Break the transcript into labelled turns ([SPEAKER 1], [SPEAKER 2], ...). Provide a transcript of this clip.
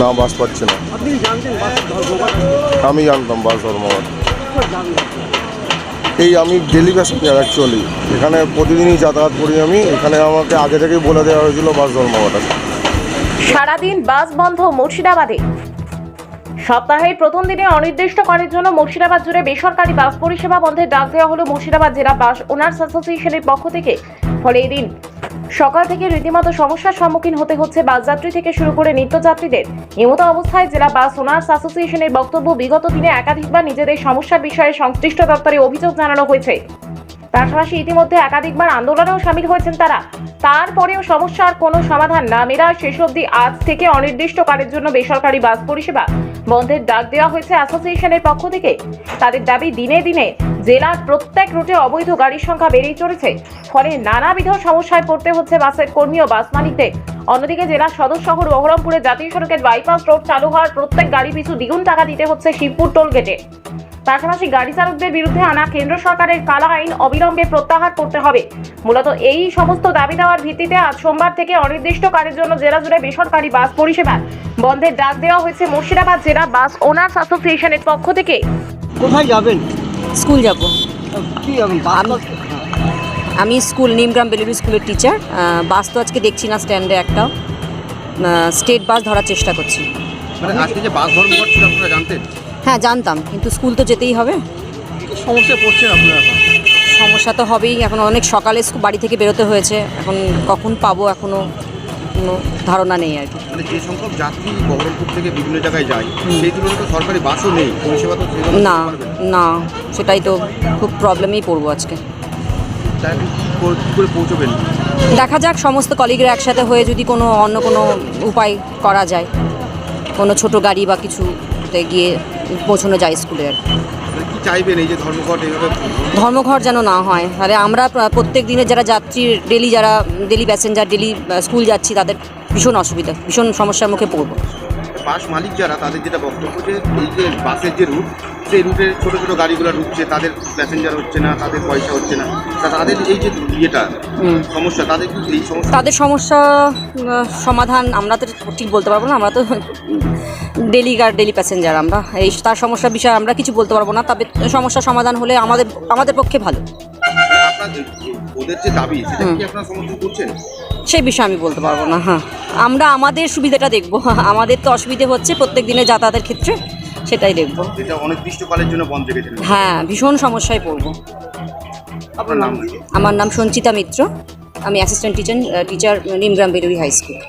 [SPEAKER 1] না, বাস পাচ্ছি না। আমি জানতাম বাস ধর্মঘট এই আমি ডেলি প্যাসেঞ্জার অ্যাকচুয়ালি এখানে প্রতিদিনই যাতায়াত করি আমি। এখানে আমাকে আগে থেকেই বলে দেওয়া হয়েছিল বাস ধর্মঘট
[SPEAKER 2] সারাদিন বাস বন্ধ মুর্শিদাবাদে। সপ্তাহের প্রথম দিনে অনির্দিষ্টকালের জন্য মুর্শিদাবাদ জুড়ে বেসরকারি বাস পরিষেবা বন্ধের ডাক দেওয়া হলো মুর্শিদাবাদ জেলা বাস ওনার্স অ্যাসোসিয়েশনের পক্ষ থেকে। ফলে এদিন সকাল থেকে রীতিমতো সমস্যার সম্মুখীন হতে হচ্ছে বাস যাত্রী থেকে শুরু করে নিত্যযাত্রীদের। এমতো অবস্থায় জেলা বাস ওনার্স অ্যাসোসিয়েশনের বক্তব্য বিগত দিনে একাধিকবার নিজেদের সমস্যার বিষয়ে সংশ্লিষ্ট দপ্তরে অভিযোগ জানানো হয়েছে। পাশাপাশি ইতিমধ্যে একাধিকবার আন্দোলনেও সামিল হয়েছেন তারা। তারপরেও সমস্যার কোনো সমাধান না মেলায় শেষ অবধি আজ থেকে অনির্দিষ্টকালের জন্য বেসরকারি বাস পরিষেবা বন্ধের ডাক দেওয়া হয়েছে অ্যাসোসিয়েশনের পক্ষ থেকে। তাদের দাবি দিনে দিনে জেলার প্রত্যেক রুটে অবৈধ গাড়ির সংখ্যা বেড়েই চলেছে। ফলে নানাবিধ সমস্যায় পড়তে হচ্ছে বাসের কর্মী ও বাস মালিকদের। অন্যদিকে জেলার সদর শহর বহরমপুরে জাতীয় সড়কের বাইপাস রোড চালু হওয়ার প্রত্যেক গাড়ি পিছু দ্বিগুণ টাকা দিতে হচ্ছে শিবপুর টোল গেটে। পাশাপাশি গাড়ি চালকদের বিরুদ্ধে আনা কেন্দ্র সরকারের কালা আইন অবিলম্বে প্রত্যাহার করতে হবে। মূলত এই সমস্ত দাবি দেওয়ার ভিত্তিতে আজ সোমবার থেকে অনির্দিষ্ট অনির্দিষ্টকালের জন্য জেলা জুড়ে বেসরকারি বাস পরিষেবা বন্ধের ডাক দেওয়া হয়েছে মুর্শিদাবাদ জেলা বাস ওনার্স অ্যাসোসিয়েশনের পক্ষ থেকে।
[SPEAKER 3] কোথায় যাবেন?
[SPEAKER 4] স্কুল যাব।
[SPEAKER 3] কি
[SPEAKER 4] আমি স্কুল নিমগ্রাম বেলুরি স্কুলের টিচার বাস তো আজকে দেখছি না স্ট্যান্ডে একটাও। স্টেট বাস ধরার চেষ্টা করছি।
[SPEAKER 5] মানে আজকে যে বাস ধর্মঘট ছিল আপনারা জানতেন?
[SPEAKER 4] হ্যাঁ জানতাম কিন্তু স্কুল তো যেতেই হবে।
[SPEAKER 5] সমস্যা পড়ছে আপনারা
[SPEAKER 4] সমস্যা তো হবেই এখন অনেক সকালে বাড়ি থেকে বেরোতে হয়েছে এখন কখন পাবো এখনও কোনো ধারণা নেই আর কি।
[SPEAKER 5] মানে যে সংখ্যক যাত্রী বহরমপুর থেকে বিভিন্ন জায়গায় যায় সেই তুলনায় তো সরকারি বাসও নেই পরিষেবা তো
[SPEAKER 4] না না। সেটাই তো খুব প্রবলেমেই পড়ব আজকে।
[SPEAKER 5] করে- পৌঁছবেন?
[SPEAKER 4] দেখা যাক সমস্ত কলিগরা একসাথে হয়ে যদি কোনো অন্য কোনো উপায় করা যায় কোনো ছোট গাড়ি বা কিছুতে গিয়ে পৌঁছানো যায় স্কুলে আর। কি।
[SPEAKER 5] মানে চাইবেন এই যে ধর্মঘট এইভাবে?
[SPEAKER 4] ধর্মঘট যেন না হয়। তাহলে আমরা প্র- প্রত্যেক দিনে যারা যাত্রী ডেলি যারা ডেলি প্যাসেঞ্জার ডেলি স্কুল যাচ্ছি তাদের ভীষণ অসুবিধা ভীষণ সমস্যার মুখে পড়ব।
[SPEAKER 5] বাস মালিক যারা তাদের যেটা বক্তব্য যে এই যে বাসের যে রুট সেই রুটে ছোটো ছোটো গাড়িগুলো ঢুকছে তাদের প্যাসেঞ্জার হচ্ছে না তাদের পয়সা হচ্ছে না। তাদের এই যে ইয়েটা সমস্যা তাদের কি এই সমস্যা?
[SPEAKER 4] তাদের সমস্যা সমাধান আমরা তো ঠিক বলতে পারব না আমরা তো ডেলি গার ডেলি প্যাসেঞ্জার আমরা এই তার সমস্যার বিষয়ে আমরা কিছু বলতে পারব না তবে সমস্যার সমাধান হলে আমাদের আমাদের পক্ষে ভালো।
[SPEAKER 5] আপনার ওদের যে দাবি সেটা কি আপনারা সমর্থন করছেন?
[SPEAKER 4] সেই বিষয়ে আমি বলতে পারব না হ্যাঁ। আমরা আমাদের সুবিধাটা দেখব আমাদের তো অসুবিধে হচ্ছে প্রত্যেক দিনে যাতায়াতের ক্ষেত্রে। সেটাই দেখব।
[SPEAKER 5] এটা অনির্দিষ্টকালের জন্য বন্ধ রেখেছেন
[SPEAKER 4] হ্যাঁ ভীষণ সমস্যায় পড়ব।
[SPEAKER 5] আপনার নাম
[SPEAKER 4] আমার নাম সঞ্চিতা মিত্র। আমি assistant teacher teacher Nimgram Beluri high school